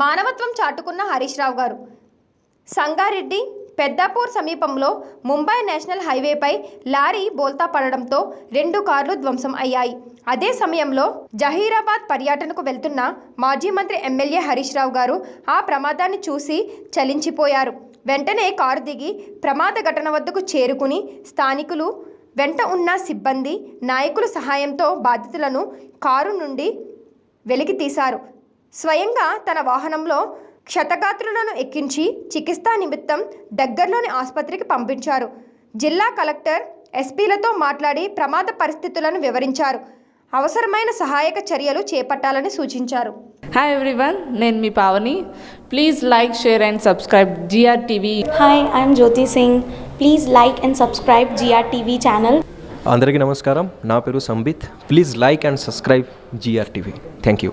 మానవత్వం చాటుకున్న హరీష్ రావు గారు. సంగారెడ్డి పెద్దాపూర్ సమీపంలో ముంబై నేషనల్ హైవేపై లారీ బోల్తా పడడంతో రెండు కార్లు ధ్వంసం అయ్యాయి. అదే సమయంలో జహీరాబాద్ పర్యటనకు వెళ్తున్న మాజీ మంత్రి ఎమ్మెల్యే హరీష్ రావు గారు ఆ ప్రమాదాన్ని చూసి చలించిపోయారు. వెంటనే కారు దిగి ప్రమాద ఘటన వద్దకు చేరుకుని స్థానికులు వెంట ఉన్న సిబ్బంది నాయకుల సహాయంతో బాధితులను కారు నుండి వెలికి తీశారు స్వయంగా తన వాహనంలో క్షతగాత్రులను ఎక్కించి చికిత్సా నిమిత్తం దగ్గరలోని ఆసుపత్రికి పంపించారు. జిల్లా కలెక్టర్ ఎస్పీలతో మాట్లాడి ప్రమాద పరిస్థితులను వివరించారు. అవసరమైన సహాయక చర్యలు చేపట్టాలని సూచించారు. హాయ్ ఎవ్రీవన్ నేను మీ Pavani. Please like share and subscribe GR TV Hi, I'm Jyoti Singh. Please like and subscribe GRTV channel. అందరికీ నమస్కారం. నా పేరు Sambit. Please like and subscribe GR TV thank you